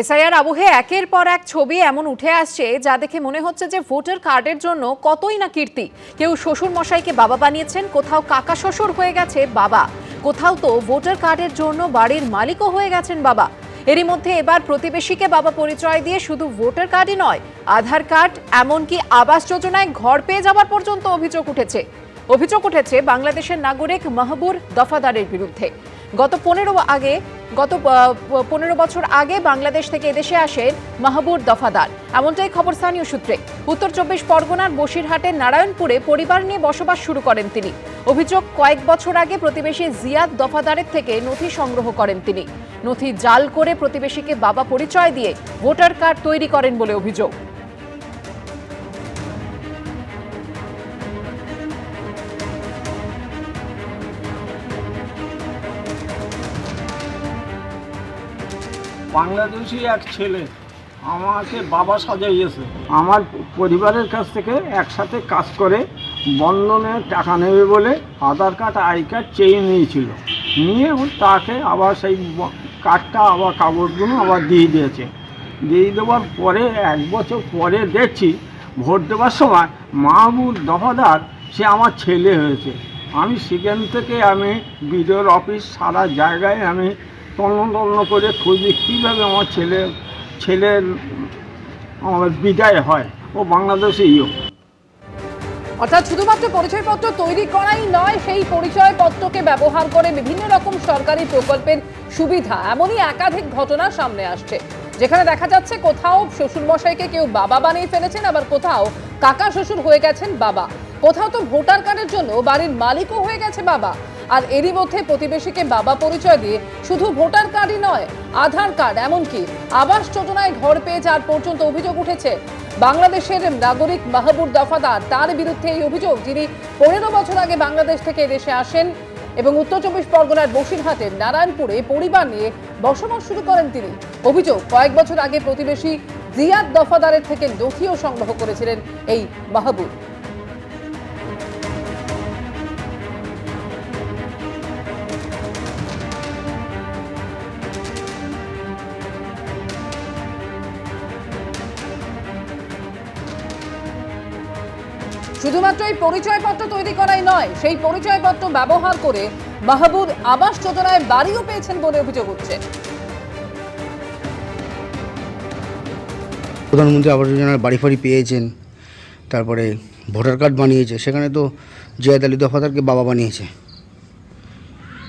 SIR আবহে একের পর এক ছবি এমন উঠে আসছে যা দেখে মনে হচ্ছে যে ভোটার কার্ডের জন্য কতই না কীর্তি। কেউ শ্বশুর মশাইকে বাবা বানিয়েছেন, কোথাও কাকা শ্বশুর হয়ে গেছে বাবা। কোথাও তো ভোটার কার্ডের জন্য বাড়ির মালিকও হয়ে গেছেন বাবা। এরই মধ্যে এবার প্রতিবেশীকে বাবা পরিচয় দিয়ে শুধু ভোটার কার্ডই নয়, আধার কার্ড, এমনকি আবাস যোজনায় ঘর পেয়ে যাওয়ার পর্যন্ত অভিযোগ উঠেছে। অভিযোগ উঠেছে বাংলাদেশের নাগরিক মাহবুর দফাদারের বিরুদ্ধে। গত পনেরো আগে গত পনেরো বছর আগে বাংলাদেশ থেকে এদেশে আসেন মাহবুর দফাদার। এমনটাই খবর স্থানীয় সূত্রে। উত্তর চব্বিশ পরগনার বসিরহাটের নারায়ণপুরে পরিবার নিয়ে বসবাস শুরু করেন তিনি। অভিযোগ, কয়েক বছর আগে প্রতিবেশী জিয়াদ দফাদারের থেকে নথি সংগ্রহ করেন তিনি। নথি জাল করে প্রতিবেশীকে বাবা পরিচয় দিয়ে ভোটার কার্ড তৈরি করেন বলে অভিযোগ। বাংলাদেশি এক ছেলে আমাকে বাবা সাজাইয়েছে। আমার পরিবারের কাছ থেকে একসাথে কাজ করে বন্ধনে টাকা নেবে বলে আধার কার্ড, আই কার্ড চেয়ে নিয়েছিল। নিয়ে তাকে আবার সেই কার্ডটা, আবার কাগজগুলো আবার দিয়ে দিয়েছে। দিয়ে দেওয়ার পরে, এক বছর পরে দেখছি ভোট দেওয়ার সময় মাহবুব দফাদার সে আমার ছেলে হয়েছে। আমি সেখান থেকে আমি বিডিওর অফিস সারা জায়গায় আমি তন্ন তন্ন করে খুঁজি কীভাবে আমার ছেলে, ছেলের আমার বিদায় হয়। ও বাংলাদেশেই অর্থাৎ শুধুমাত্র পরিচয়পত্র তৈরি করাই নয়, সেই পরিচয়পত্রকে ব্যবহার করে বিভিন্ন রকম সরকারি প্রকল্পের সুবিধা, এমনই একাধিক ঘটনা সামনে আসছে। যেখানে দেখা যাচ্ছে কোথাও শ্বশুর মশাইকে কেউ বাবা বানিয়ে ফেলেছেন, আবার কোথাও কাকা শ্বশুর হয়ে গেছেন বাবা। কোথাও তো ভোটার কার্ডের জন্য বাড়ির মালিকও হয়ে গেছে বাবা। আর এরই মধ্যে প্রতিবেশীকে বাবা পরিচয় দিয়ে শুধু ভোটার কার্ডই নয়, আধার কার্ড এমনকি আবাস যোজনায় ঘর পেয়ে যাওয়ার পর্যন্ত অভিযোগ উঠেছে। বাংলাদেশের নাগরিক মাহবুব দফাদার তার বিরুদ্ধে এই অভিযোগ, যিনি পনেরো বছর আগে বাংলাদেশ থেকে দেশে আসেন এবং উত্তর চব্বিশ পরগনার বসিরহাটের নারায়ণপুরে পরিবার নিয়ে বসবাস শুরু করেন তিনি। অভিযোগ, কয়েক বছর আগে প্রতিবেশী জিয়াদ দফাদারের থেকে নথিও সংগ্রহ করেছিলেন এই মাহবুব। শুধুমাত্র এই পরিচয়পত্র তৈরি করাই নয় সেই পরিচয়পত্র ব্যবহার করে মাহবুব আবাস যোজনায় বাড়িও পেয়েছেন বলে অভিযোগ উঠছে। প্রধানমন্ত্রী আবাস যোজনার বাড়ি ফাড়ি পেয়েছেন তারপরে ভোটার কার্ড বানিয়েছে সেখানে তো জিয়াদ আলী দফাদারকে বাবা বানিয়েছে।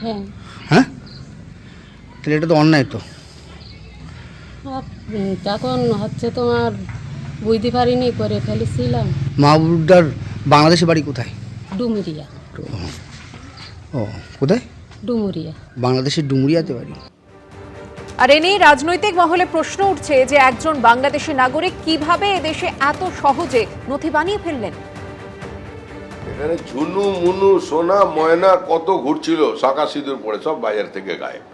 হ্যাঁ। হ্যাঁ? তাহলে এটা তো অন্যায় তো। উম, তখন হচ্ছে তোমার বুঝতে পারিনি করে ফেলেছিলাম মাহবুবদার বাংলাদেশে বাড়ি কোথায়? ডুমুরিয়া। ও কোথায়? ডুমুরিয়া। বাংলাদেশের ডুমুরিয়াতে বাড়ি। আর এ নিয়ে রাজনৈতিক মহলে প্রশ্ন উঠছে যে একজন বাংলাদেশি নাগরিক কীভাবে এদেশে এত সহজে নথি বানিয়ে ফেললেন? এখানে ঝুনু মুনু সোনা ময়না কত ঘুরছিল শাঁকা সিঁদুর পরে সব বাজার থেকে গায়েব।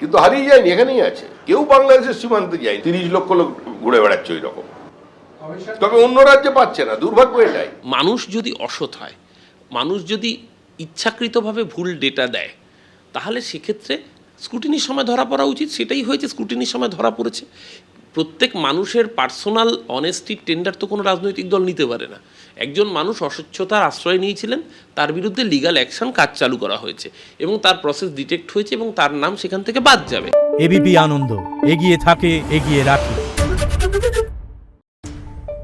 কিন্তু হারিয়ে যায়নি এখানেই আছে। কেউ বাংলাদেশের সীমান্তে যায় তিরিশ লক্ষ লোক ঘুরে বেড়াচ্ছে ওই রকম। তবে অন্য রাজ্যে পাচ্ছে না দুর্ভাগ্য এটাই। মানুষ যদি অসৎ হয় মানুষ যদি ইচ্ছাকৃতভাবে ভুল ডেটা দেয় তাহলে সেক্ষেত্রে স্ক্রুটিনির সময় ধরা পড়া উচিত সেটাই হয়েছে স্ক্রুটিনির সময় ধরা পড়েছে। প্রত্যেক মানুষের পার্সোনাল অনেস্টির টেন্ডার তো কোনো রাজনৈতিক দল নিতে পারে না। একজন মানুষ অস্বচ্ছতার আশ্রয় নিয়েছিলেন তার বিরুদ্ধে লিগাল অ্যাকশন কাজ চালু করা হয়েছে এবং তার প্রসেস ডিটেক্ট হয়েছে এবং তার নাম সেখান থেকে বাদ যাবে। এবিপি আনন্দ এগিয়ে থাকে এগিয়ে রাখে।